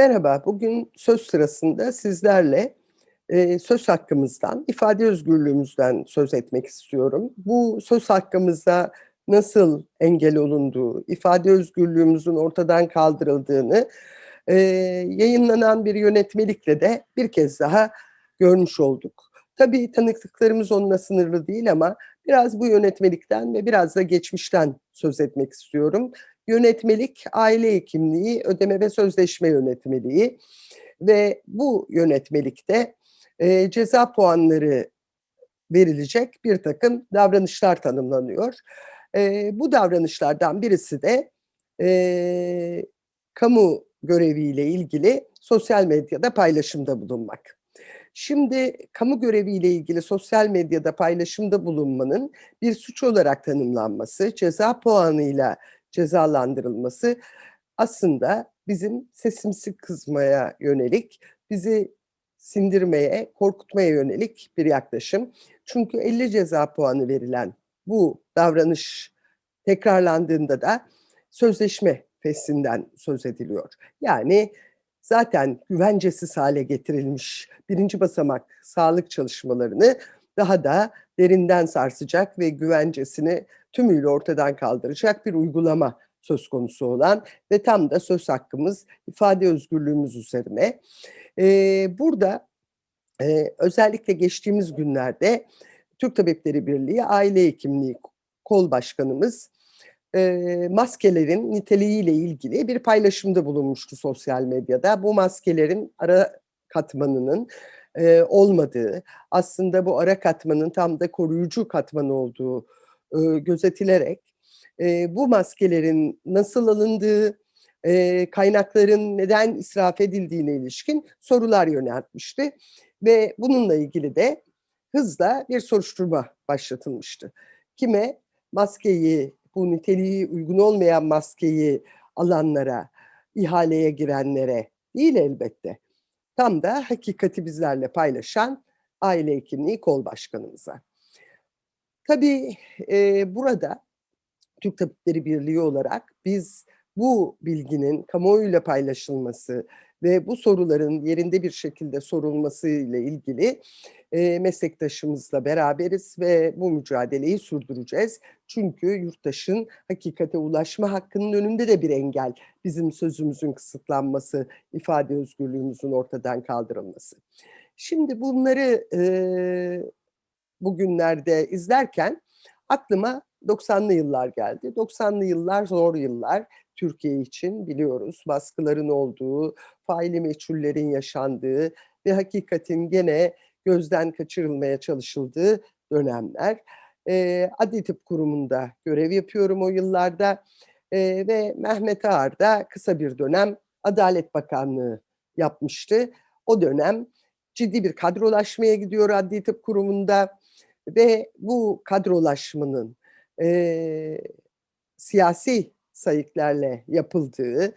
Merhaba, bugün söz sırasında sizlerle, eee, söz hakkımızdan, ifade özgürlüğümüzden söz etmek istiyorum. Bu söz hakkımıza nasıl engel olunduğu, ifade özgürlüğümüzün ortadan kaldırıldığını, eee, yayınlanan bir yönetmelikle de bir kez daha görmüş olduk. Tabii tanıklıklarımız onunla sınırlı değil ama biraz bu yönetmelikten ve biraz da geçmişten söz etmek istiyorum. Yönetmelik, aile hekimliği, ödeme ve sözleşme yönetmeliği ve bu yönetmelikte, eee, ceza puanları verilecek birtakım davranışlar tanımlanıyor. Eee, bu davranışlardan birisi de, eee, kamu göreviyle ilgili sosyal medyada paylaşımda bulunmak. Şimdi kamu göreviyle ilgili sosyal medyada paylaşımda bulunmanın bir suç olarak tanımlanması, ceza puanıyla cezalandırılması aslında bizim sesimizi kısmaya yönelik, bizi sindirmeye, korkutmaya yönelik bir yaklaşım. Çünkü 50 ceza puanı verilen bu davranış tekrarlandığında da sözleşme feshinden söz ediliyor. Yani zaten güvencesiz hale getirilmiş birinci basamak sağlık çalışmalarını daha da derinden sarsacak ve güvencesini tümüyle ortadan kaldıracak bir uygulama söz konusu olan ve tam da söz hakkımız, ifade özgürlüğümüz üzerine. Eee, burada, eee, özellikle geçtiğimiz günlerde Türk Tabipleri Birliği Aile Hekimliği Kol Başkanımız, eee, maskelerin niteliğiyle ilgili bir paylaşımda bulunmuştu sosyal medyada. Bu maskelerin ara katmanının, eee, olmadığı, aslında bu ara katmanın tam da koruyucu katman olduğu, ııı, gözetilerek, eee, bu maskelerin nasıl alındığı, eee, kaynakların neden israf edildiğine ilişkin sorular yöneltmişti ve bununla ilgili de hızla bir soruşturma başlatılmıştı. Kime? Maskeyi, bu niteliği uygun olmayan maskeyi alanlara, ihaleye girenlere değil elbette. Tam da hakikati bizlerle paylaşan Aile Hekimliği Kol Başkanımıza. Tabii, eee, burada Türk Tabipleri Birliği olarak biz bu bilginin kamuoyuyla paylaşılması ve bu soruların yerinde bir şekilde sorulması ile ilgili, eee, meslektaşımızla beraberiz ve bu mücadeleyi sürdüreceğiz. Çünkü yurttaşın hakikate ulaşma hakkının önünde de bir engel bizim sözümüzün kısıtlanması, ifade özgürlüğümüzün ortadan kaldırılması. Şimdi bunları, eee, bugünlerde izlerken aklıma 90'lı yıllar geldi. 90'lı yıllar zor yıllar Türkiye için biliyoruz. Baskıların olduğu, faili meçhullerin yaşandığı ve hakikatin gene gözden kaçırılmaya çalışıldığı dönemler. Eee, Adli Tıp Kurumu'nda görev yapıyorum o yıllarda, eee, ve Mehmet Ağar da kısa bir dönem Adalet Bakanlığı yapmıştı. O dönem ciddi bir kadrolaşmaya gidiyor Adli Tıp Kurumu'nda ve bu kadrolaşmanın, eee, siyasi sayıklarla yapıldığı,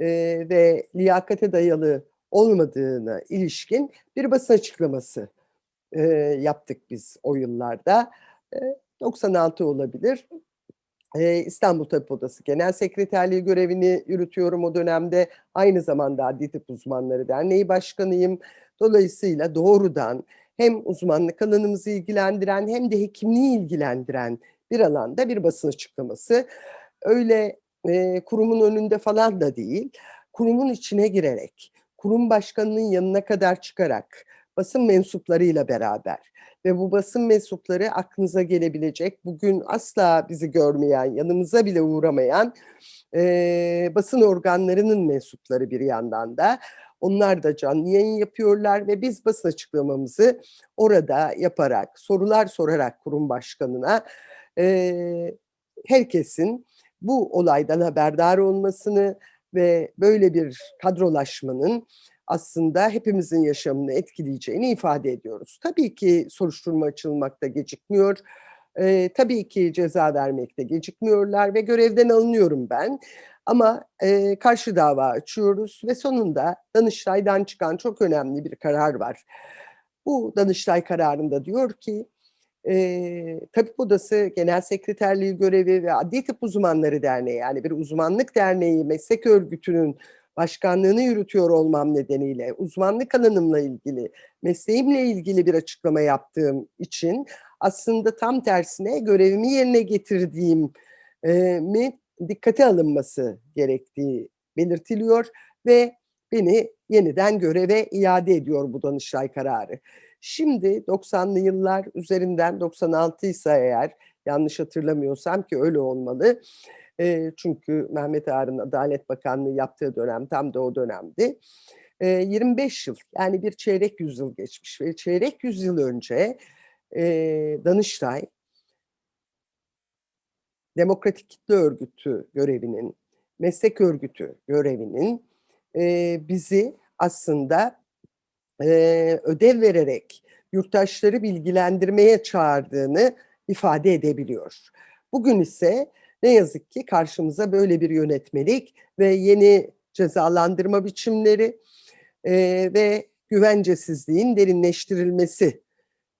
eee, ve liyakate dayalı olmadığına ilişkin bir basın açıklaması, eee, yaptık biz o yıllarda. Eee, 96 olabilir. Eee, İstanbul Tabip Odası Genel Sekreterliği görevini yürütüyorum o dönemde. Aynı zamanda Adli Tıp Uzmanları Derneği Başkanıyım. Dolayısıyla doğrudan hem uzmanlık alanımızı ilgilendiren hem de hekimliği ilgilendiren bir alanda bir basın açıklaması. Öyle, eee, kurumun önünde falan da değil, kurumun içine girerek, kurum başkanının yanına kadar çıkarak, basın mensuplarıyla beraber ve bu basın mensupları aklınıza gelebilecek, bugün asla bizi görmeyen, yanımıza bile uğramayan, eee, basın organlarının mensupları bir yandan da. Onlar da canlı yayın yapıyorlar ve biz basın açıklamamızı orada yaparak, sorular sorarak kurum başkanına, eee, herkesin bu olaydan haberdar olmasını ve böyle bir kadrolaşmanın aslında hepimizin yaşamını etkileyeceğini ifade ediyoruz. Tabii ki soruşturma açılmakta gecikmiyor. Eee, tabii ki ceza vermekte gecikmiyorlar ve görevden alınıyorum ben. Ama, eee, karşı dava açıyoruz ve sonunda Danıştay'dan çıkan çok önemli bir karar var. Bu Danıştay kararında diyor ki, eee, Tabip Odası Genel Sekreterliği görevi ve Adli Tıp Uzmanları Derneği, yani bir uzmanlık derneği, meslek örgütünün başkanlığını yürütüyor olmam nedeniyle, uzmanlık alanımla ilgili, mesleğimle ilgili bir açıklama yaptığım için aslında tam tersine görevimi yerine getirdiğim eee, mi dikkate alınması gerektiği belirtiliyor ve beni yeniden göreve iade ediyor bu Danıştay kararı. Şimdi 90'lı yıllar üzerinden 96 ise eğer yanlış hatırlamıyorsam ki öyle olmalı. Eee, çünkü Mehmet Ağar'ın Adalet Bakanlığı yaptığı dönem tam da o dönemdi. Eee, 25 yıl yani bir çeyrek yüzyıl geçmiş ve çeyrek yüzyıl önce eee, Danıştay Demokratik Kitle Örgütü görevinin, meslek örgütü görevinin eee, bizi aslında eee, ödev vererek yurttaşları bilgilendirmeye çağırdığını ifade edebiliyor. Bugün ise ne yazık ki karşımıza böyle bir yönetmelik ve yeni cezalandırma biçimleri eee, ve güvencesizliğin derinleştirilmesi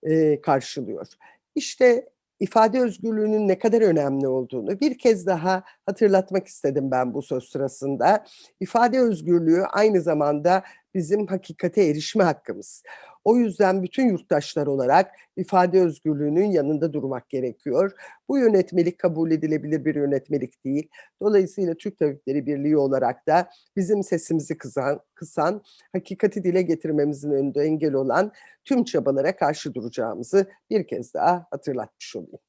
eee, karşılıyor. İşte ifade özgürlüğünün ne kadar önemli olduğunu bir kez daha hatırlatmak istedim ben bu söz sırasında. İfade özgürlüğü aynı zamanda bizim hakikate erişme hakkımız. O yüzden bütün yurttaşlar olarak ifade özgürlüğünün yanında durmak gerekiyor. Bu yönetmelik kabul edilebilir bir yönetmelik değil. Dolayısıyla Türk Tabipleri Birliği olarak da bizim sesimizi kısan, kısan hakikati dile getirmemizin önünde engel olan tüm çabalara karşı duracağımızı bir kez daha hatırlatmış olayım.